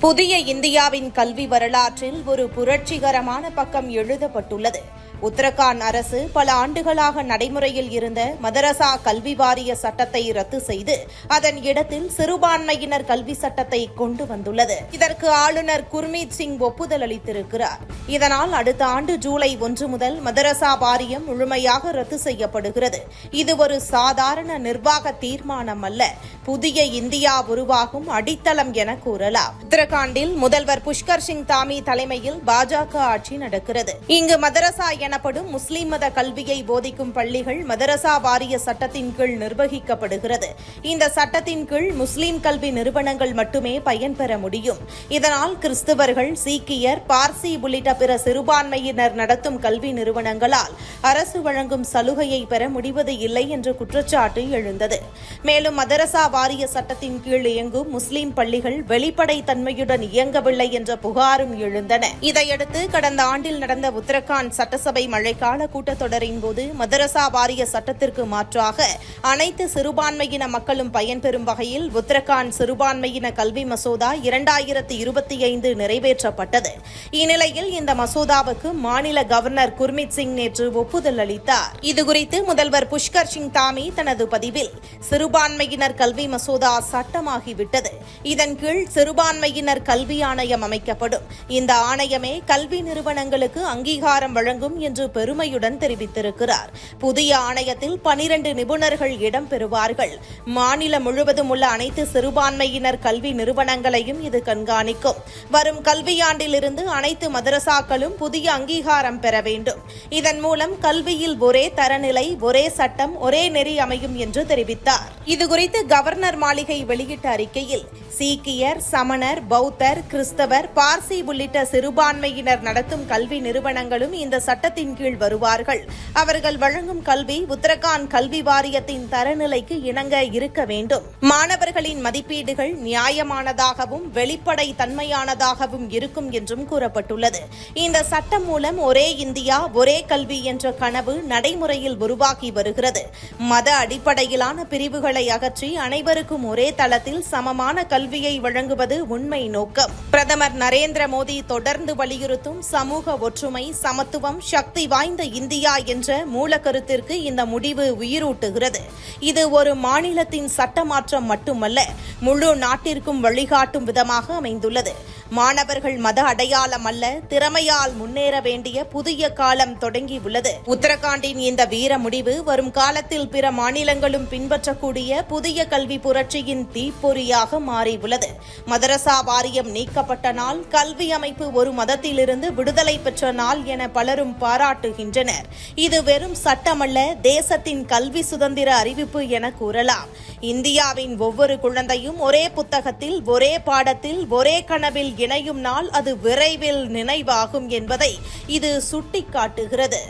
புதிய இந்தியாவின் கல்வி வரலாற்றில் ஒரு புரட்சிகரமான பக்கம் எழுதப்பட்டுள்ளது. உத்தரகாண்ட் அரசு பல ஆண்டுகளாக நடைமுறையில் இருந்த மதரசா கல்வி வாரிய சட்டத்தை ரத்து செய்து அதன் இடத்தில் சிறுபான்மையினர் கல்வி சட்டத்தை கொண்டு வந்துள்ளது. இதற்கு ஆளுநர் குர்மீத் சிங் ஒப்புதல் அளித்திருக்கிறார். இதனால் அடுத்த ஆண்டு ஜூலை ஒன்று முதல் மதரசா வாரியம் முழுமையாக ரத்து செய்யப்படுகிறது. இது ஒரு சாதாரண நிர்வாக தீர்மானம் அல்ல. புதிய இந்தியா உருவாகும் அடித்தளம் என கூறலாம். உத்தரகாண்டில் முதல்வர் புஷ்கர் சிங் தாமி தலைமையில் பாஜக ஆட்சி நடக்கிறது. இங்கு மதரசா எனப்படும் முஸ்லிம் மத கல்வியை போதிக்கும் பள்ளிகள் மதரசா வாரிய சட்டத்தின் கீழ் நிர்வகிக்கப்படுகிறது. இந்த சட்டத்தின் கீழ் முஸ்லிம் கல்வி நிறுவனங்கள் மட்டுமே பயன்பெற முடியும். இதனால் கிறிஸ்தவர்கள் சீக்கியர் பார்சி உள்ளிட்ட பிற சிறுபான்மையினர் நடத்தும் கல்வி நிறுவனங்களால் அரசு வழங்கும் சலுகையை பெற முடிவது இல்லை என்ற குற்றச்சாட்டு எழுந்தது. மேலும் மதரசா வாரிய சட்டத்தின் கீழ் இயங்கும் முஸ்லிம் பள்ளிகள் வெளிப்படை தன்மையுடன் இயங்கவில்லை என்ற புகாரும் எழுந்தன. இதையடுத்து கடந்த ஆண்டில் நடந்த உத்தரகாண்ட் சட்டசபை மழைக்கால கூட்டத்தொடரின் போது மதரசா வாரிய சட்டத்திற்கு மாற்றாக அனைத்து சிறுபான்மையின மக்களும் பயன்பெறும் வகையில் உத்தரகாண்ட் சிறுபான்மையின கல்வி மசோதா இரண்டாயிரத்து இருபத்தி ஐந்து நிறைவேற்றப்பட்டது. இந்நிலையில் இந்த மசோதாவுக்கு மாநில கவர்னர் குர்மித் சிங் நேற்று ஒப்புதல் அளித்தார். இதுகுறித்து முதல்வர் புஷ்கர் சிங் தாமி தனது பதிவில் சிறுபான்மையினர் கல்வி மசோதா சட்டமாகிவிட்டது. இதன் கீழ் சிறுபான்மையினர் கல்வி ஆணையம் அமைக்கப்படும். இந்த ஆணையமே கல்வி நிறுவனங்களுக்கு அங்கீகாரம் வழங்கும் என்று பெருமையுடன் தெரிவித்திருக்கிறார். புதிய ஆணையத்தில் பனிரண்டு நிபுணர்கள் இடம்பெறுவார்கள். மாநிலம் முழுவதும் உள்ள அனைத்து சிறுபான்மையினர் கல்வி நிறுவனங்களையும் இது கண்காணிக்கும். வரும் கல்வியாண்டிலிருந்து அனைத்து மதரசாக்களும் புதிய அங்கீகாரம் பெற வேண்டும். இதன் மூலம் கல்வியில் ஒரே தரநிலை ஒரே சட்டம் ஒரே நெறி அமையும் என்று தெரிவித்தார். இதுகுறித்து கவர்னர் மாளிகை வெளியிட்ட அறிக்கையில் சீக்கியர் சமணர் பௌத்தர் கிறிஸ்தவர் பார்சி உள்ளிட்ட சிறுபான்மையினர் நடத்தும் கல்வி நிறுவனங்களும் இந்த சட்டத்தின் கீழ் வருவார்கள். அவர்கள் வழங்கும் கல்வி உத்தரகாண்ட் கல்வி வாரியத்தின் தரநிலைக்கு இணங்க இருக்க வேண்டும். மாணவர்களின் மதிப்பீடுகள் நியாயமானதாகவும் வெளிப்படை தன்மையானதாகவும் இருக்கும் என்றும் கூறப்பட்டுள்ளது. இந்த சட்டம் மூலம் ஒரே இந்தியா ஒரே கல்வி என்ற கனவு நடைமுறையில் உருவாகி வருகிறது. மத அடிப்படையிலான பிரிவு பிரிவுகளை அகற்றி அனைவருக்கும் ஒரே தளத்தில் சமமான கல்வியை வழங்குவது உண்மை நோக்கம். பிரதமர் நரேந்திர மோடி தொடர்ந்து வலியுறுத்தும் சமூக ஒற்றுமை சமத்துவம் சக்தி வாய்ந்த இந்தியா என்ற மூலக்கருத்திற்கு இந்த முடிவு உயிரூட்டுகிறது. இது ஒரு மாநிலத்தின் சட்ட மாற்றம் மட்டுமல்ல முழு நாட்டிற்கும் வழிகாட்டும் விதமாக அமைந்துள்ளது. மாணவர்கள் மத அடையாளம் அல்ல திறமையால் முன்னேற வேண்டிய புதிய காலம் தொடங்கியுள்ளது உத்தரகாண்டின் இந்த வீர முடிவு வரும் காலத்தில் பிற மாநிலங்களும் பின்பற்றக்கூடிய புதிய கல்வி புரட்சியின் தீப்பொறியாக மாறியுள்ளது மதரசா வாரியம் நீக்கப்பட்ட நாள் கல்வி அமைப்பு ஒரு மதத்திலிருந்து விடுதலை பெற்ற நாள் என பலரும் பாராட்டுகின்றனர். இது வெறும் சட்டமல்ல தேசத்தின் கல்வி சுதந்திர அறிவிப்பு என கூறலாம். இந்தியாவின் ஒவ்வொரு குழந்தையும் ஒரே புத்தகத்தில் ஒரே பாடத்தில் ஒரே கனவில் இணையும் நாள் அது விரைவில் நினைவாகும் என்பதை இது சுட்டிக்காட்டுகிறது.